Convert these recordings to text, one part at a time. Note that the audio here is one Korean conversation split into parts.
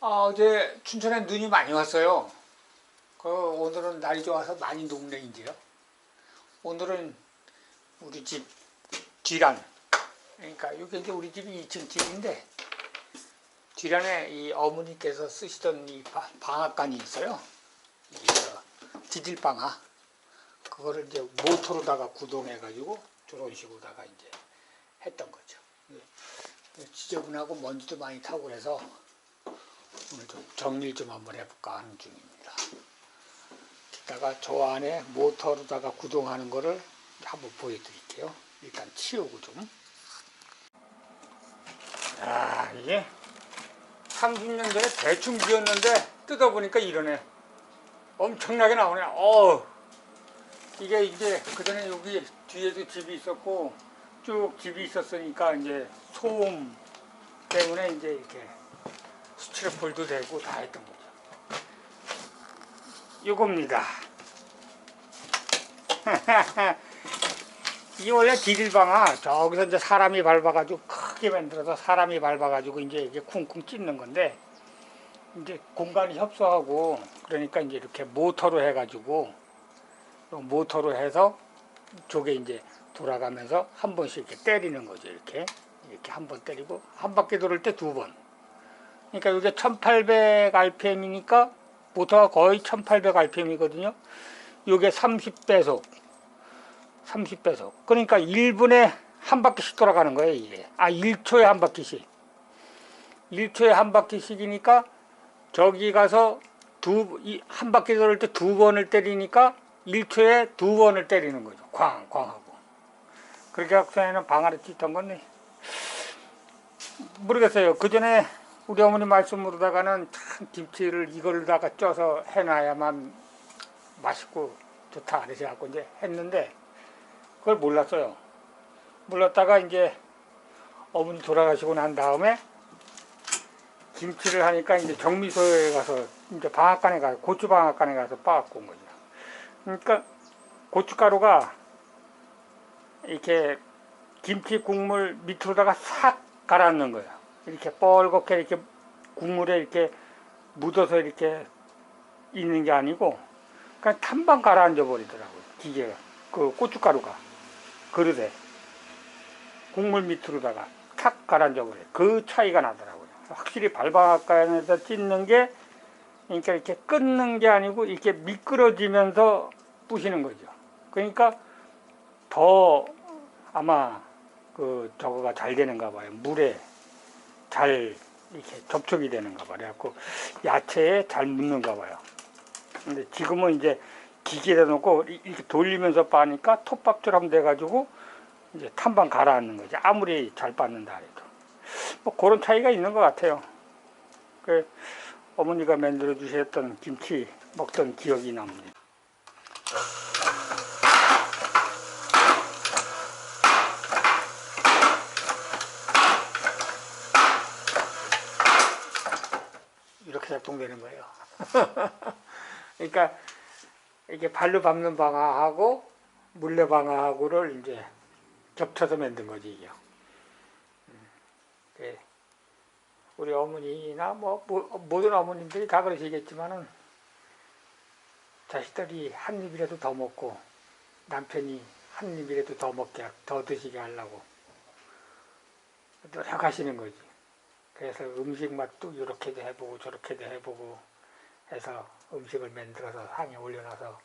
아, 어제 춘천에 눈이 많이 왔어요. 그 오늘은 날이 좋아서 많이 녹네인데요. 오늘은 우리 집 뒤란. 그러니까 이게 이제 우리 집이 2층 집인데 뒤란에 이 어머니께서 쓰시던 이 바- 방앗간이 있어요. 이 저, 디딜 방아. 그거를 이제 모터로다가 구동해가지고 저런 식으로다가 이제 했던 거죠. 지저분하고 먼지도 많이 타고 그래서 오늘 좀 정리를 좀 한번 해볼까 하는 중입니다. 이따가 저 안에 모터로다가 구동하는 거를 한번 보여드릴게요. 일단 치우고 좀. 아, 이게 30년 전에 대충 지었는데 뜯어보니까 이러네. 엄청나게 나오네. 어 이게 이제 그전에 여기 뒤에도 집이 있었고 쭉 집이 있었으니까 이제 소음 때문에 이제 이렇게 스티로폴도 되고 다 했던 거죠. 요겁니다. 이게 원래 디딜방아 저기서 이제 사람이 밟아가지고 크게 만들어서 사람이 밟아가지고 이제 이게 쿵쿵 찢는 건데 이제 공간이 협소하고 그러니까 이제 이렇게 모터로 해가지고 요 모터로 해서 저게 이제 돌아가면서 한 번씩 이렇게 때리는 거죠 이렇게 이렇게 한 번 때리고 한 바퀴 돌을 때 두 번. 그러니까 이게 1800 rpm이니까 모터가 거의 1800 rpm이거든요. 이게 30배속, 30배속. 그러니까 1분에 한 바퀴씩 돌아가는 거예요, 이게. 아, 1초에 한 바퀴씩. 1초에 한 바퀴씩이니까 저기 가서 두, 이, 한 바퀴 돌을 때 두 번을 때리니까 1초에 두 번을 때리는 거죠. 쾅, 쾅 하고. 그렇게 학생에는 방아를 찢던 건데. 모르겠어요. 그 전에 우리 어머니 말씀으로다가는 참 김치를 이걸로다가 쪄서 해놔야만 맛있고 좋다 그러셔갖고 이제 했는데 그걸 몰랐어요. 몰랐다가 이제 어머니 돌아가시고 난 다음에 김치를 하니까 이제 정미소에 가서 이제 방앗간에 가서 고추 방앗간에 가서 빠갖고 온 거죠. 그러니까 고춧가루가 이렇게 김치 국물 밑으로다가 싹 가라앉는 거예요. 이렇게 뻘겋게 이렇게 국물에 이렇게 묻어서 이렇게 있는 게 아니고 그냥 탐방 가라앉아 버리더라고요. 기계가. 그 고춧가루가. 그릇에. 국물 밑으로다가 탁 가라앉아 버려요. 그 차이가 나더라고요. 확실히 발방앗간에서 찢는 게 그러니까 이렇게 끊는 게 아니고 이렇게 미끄러지면서 부시는 거죠. 그러니까 더 아마 그 저거가 잘 되는가 봐요. 물에 잘 이렇게 접촉이 되는가 봐요. 그래갖고 야채에 잘 묻는가 봐요. 근데 지금은 이제 기계에다 놓고 이렇게 돌리면서 빠니까 톱밥처럼 돼가지고 이제 탐방 가라앉는 거지. 아무리 잘 빻는다 해도. 뭐 그런 차이가 있는 것 같아요. 그 어머니가 만들어 주셨던 김치 먹던 기억이 납니다. 이렇게 작동되는 거예요. 그러니까 이게 발로 밟는 방아하고 물레 방아하고를 이제 겹쳐서 만든 거지 이게. 음, 예. 우리 어머니나 뭐 모- 모든 어머님들이 다 그러시겠지만은 자식들이 한 입이라도 더 먹고 남편이 한 입이라도 더 먹게 더 드시게 하려고 노력하시는 거지. 그래서 음식 맛도 이렇게도 해보고 저렇게도 해보고 해서 음식을 만들어서 상에 올려놔서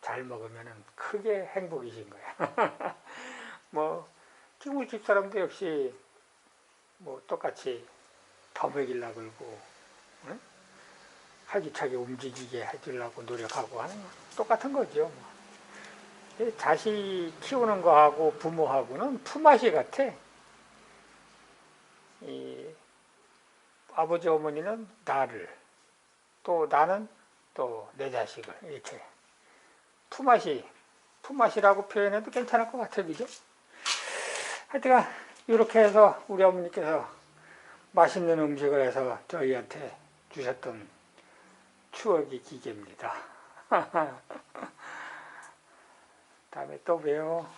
잘 먹으면은 크게 행복이신 거야. 뭐 우리 집 사람도 역시 뭐 똑같이 더 먹이려고 그러고 응? 활기차게 움직이게 해주려고 노력하고 하는 거 똑같은 거죠. 뭐. 이 자식 키우는 거하고 부모하고는 품앗이 같아. 이 아버지 어머니는 나를 또 나는 또 내 자식을 이렇게 품앗이 품앗이라고 표현해도 괜찮을 것 같아요. 그죠? 하여튼 이렇게 해서 우리 어머니께서 맛있는 음식을 해서 저희한테 주셨던 추억의 기계입니다. 다음에 또 봬요